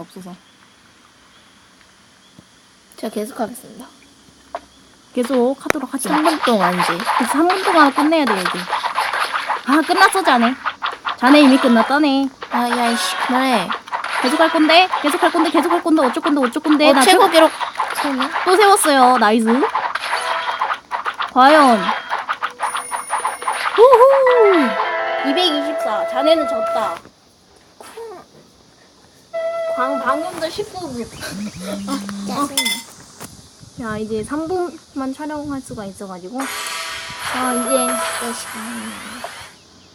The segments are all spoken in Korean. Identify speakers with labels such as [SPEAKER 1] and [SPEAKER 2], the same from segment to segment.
[SPEAKER 1] 없어서.
[SPEAKER 2] 제가 계속 하겠습니다.
[SPEAKER 1] 계속 하도록 하죠.
[SPEAKER 2] 3분 동안 이제.
[SPEAKER 1] 그래서 3분 동안 끝내야 돼, 이제. 아, 끝났어, 자네. 자네 이미 끝났다네.
[SPEAKER 2] 아, 야, 이씨, 그만해.
[SPEAKER 1] 계속 할 건데, 계속 할 건데, 계속 할 건데, 어쩔 건데, 어쩔 건데.
[SPEAKER 2] 어,
[SPEAKER 1] 나
[SPEAKER 2] 최고
[SPEAKER 1] 세-
[SPEAKER 2] 기록 세네.
[SPEAKER 1] 또 세웠어요. 나이스. 과연. 후후! 224. 자네는 졌다. 광, 방금도 19분.
[SPEAKER 2] 짜증나.
[SPEAKER 1] 자, 이제 3분만 촬영할 수가 있어가지고. 자, 이제.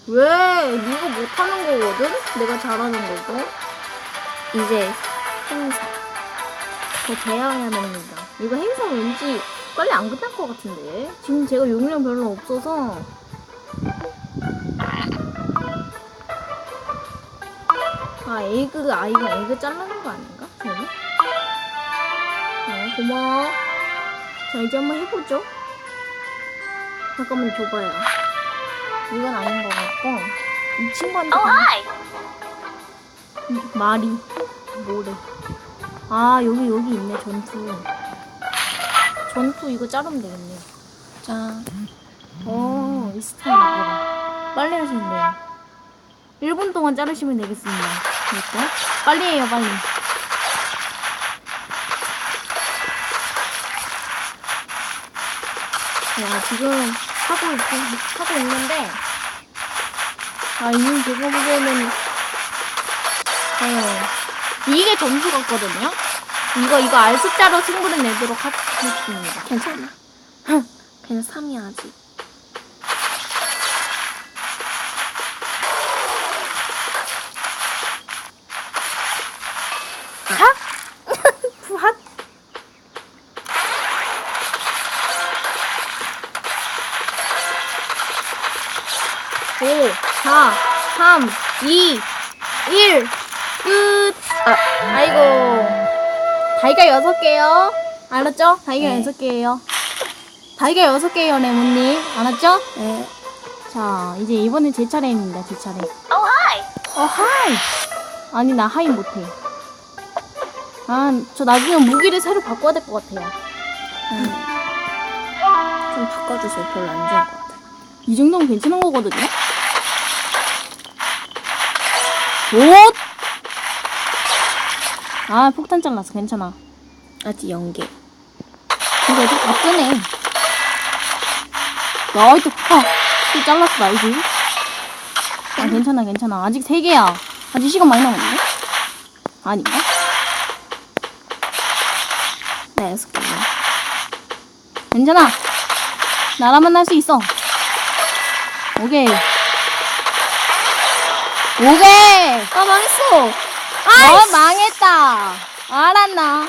[SPEAKER 1] 왜? 네가 못하는 거거든? 내가 잘하는 거고.
[SPEAKER 2] 이제 행사.
[SPEAKER 1] 더 돼야 됩니다. 이거 행사 왠지 빨리 안 끝날 것 같은데. 지금 제가 용량 별로 없어서. 아, 에그, 아, 이거 에그 잘라는 거 아닌가? 저는? 어, 고마워. 자, 이제 한번 해보죠. 잠깐만 줘봐요. 이건 아닌 것 같고. 이 친구한테.
[SPEAKER 2] 어,
[SPEAKER 1] 가- 말이. 뭐래. 아, 여기, 여기 있네, 전투. 전투 이거 자르면 되겠네.
[SPEAKER 2] 자,
[SPEAKER 1] 어, 이 스타일이구나. 빨리 하시면 돼요. 1분 동안 자르시면 되겠습니다. 됐고. 빨리 해요, 빨리. 야, 지금 하고, 있, 하고 있는데, 아, 이미 제가 보기에는, 어, 이게 점수 같거든요? 이거, 이거 알 숫자로 승부를 내도록 하, 하겠습니다.
[SPEAKER 2] 괜찮아. 그냥 3이 아직.
[SPEAKER 1] 하? 푸핫? 오, 4, 3, 2, 1, 끝! 아, 아이고. 다이가 여섯 개요. 알았죠? 다이가
[SPEAKER 2] 네.
[SPEAKER 1] 여섯 개예요. 다이가 여섯 개예요, 레몬님. 알았죠?
[SPEAKER 2] 네.
[SPEAKER 1] 자, 이제 이번엔 제 차례입니다, 제 차례. 어, 하이! 어, 하이! 아니, 나 하이 못해. 아, 저 나중에 무기를 새로 바꿔야 될 것 같아요.
[SPEAKER 2] 좀 바꿔주세요. 별로 안 좋은 것 같아.
[SPEAKER 1] 이 정도면 괜찮은 거거든요? 오! 아, 폭탄 잘랐어. 괜찮아.
[SPEAKER 2] 아직 연계.
[SPEAKER 1] 이거 어차피 다 뜨네. 나이 또, 아, 또 잘랐어, 나이스. 아, 괜찮아, 괜찮아. 아직 세개야 아직 시간 많이 남았는데? 아닌가?
[SPEAKER 2] 나 여섯.
[SPEAKER 1] 괜찮아. 나라만 할수 있어. 오케이. 오케이.
[SPEAKER 2] 아, 망했어!
[SPEAKER 1] 아, 망했다. 알았나?